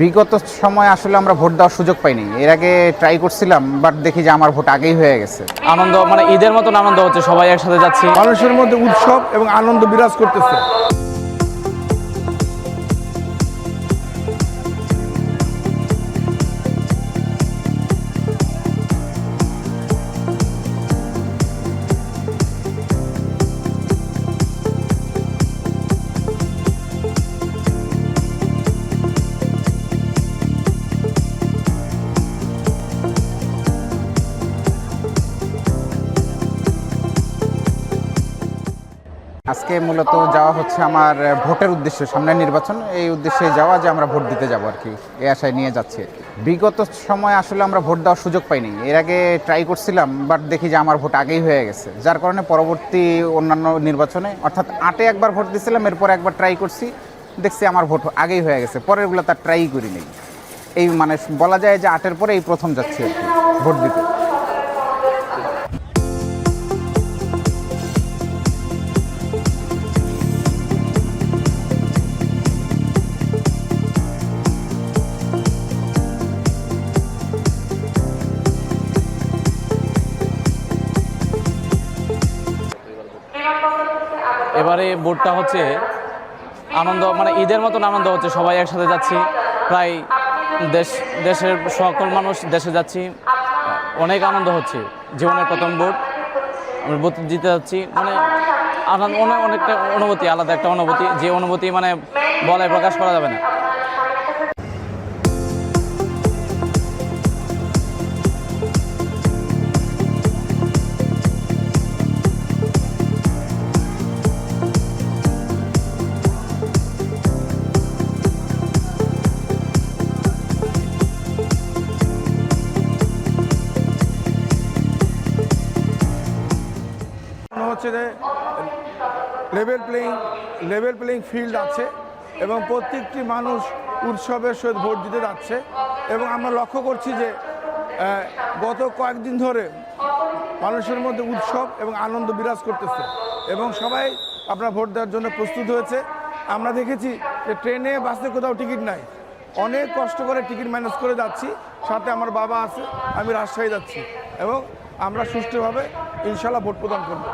বিগত সময় আসলে আমরা ভোট দেওয়ার সুযোগ পাইনি। এর আগে ট্রাই করছিলাম বাট দেখি যে আমার ভোট আগেই হয়ে গেছে। আনন্দ মানে ঈদের মতন আনন্দ হচ্ছে সবাই একসাথে যাচ্ছি। মানুষের মধ্যে উৎসব এবং আনন্দ বিরাজ করতেছে। আজকে মূলত যাওয়া হচ্ছে আমার ভোটের উদ্দেশ্যে সামনে নির্বাচন। এই উদ্দেশ্যে যাওয়া যে আমরা ভোট দিতে যাব আর কি এই আশায় নিয়ে যাচ্ছি। বিগত সময় আসলে আমরা ভোট দেওয়ার সুযোগ পাইনি। এর আগে ট্রাই করছিলাম বাট দেখি যে আমার ভোট আগেই হয়ে গেছে। যার কারণে পরবর্তী অন্যান্য নির্বাচনে, অর্থাৎ আটে একবার ভোট দিয়েছিলাম এরপর একবার ট্রাই করছি। দেখছি আমার ভোট আগেই হয়ে গেছে, পরেরগুলো তার ট্রাই করি নেই এই মানে বলা যায় যে আটের পরে এই প্রথম যাচ্ছি আর কি, ভোট দিতে। এবারে বোর্ডটা হচ্ছে আনন্দ মানে ঈদের মতন আনন্দ হচ্ছে, সবাই একসাথে যাচ্ছি। প্রায় দেশ, দেশের সকল মানুষ দেশে যাচ্ছি। অনেক আনন্দ হচ্ছে, জীবনের প্রথম বোর্ড আমি বোর্ড জিতে যাচ্ছি মানে আনন্দ, অনেক, অনেকটা অনুভূতি, আলাদা একটা অনুভূতি, যে অনুভূতি মানে বলায় প্রকাশ করা যাবে না। হচ্ছে যে level playing level playing field আছে এবং প্রত্যেকটি মানুষ উৎসবের সহিত ভোট দিতে যাচ্ছে এবং আমরা লক্ষ্য করছি যে গত কয়েকদিন ধরে মানুষের মধ্যে উৎসব এবং আনন্দ বিরাজ করতেছে এবং সবাই আপনার ভোট দেওয়ার জন্য প্রস্তুত হয়েছে। আমরা দেখেছি যে ট্রেনে, বাসে কোথাও টিকিট নাই। অনেক কষ্ট করে টিকিট ম্যানেজ করে যাচ্ছি। সাথে আমার বাবা আছে, আমি রাজশাহী যাচ্ছি এবং আমরা সুষ্ঠুভাবে ইনশাল্লাহ ভোট প্রদান করব।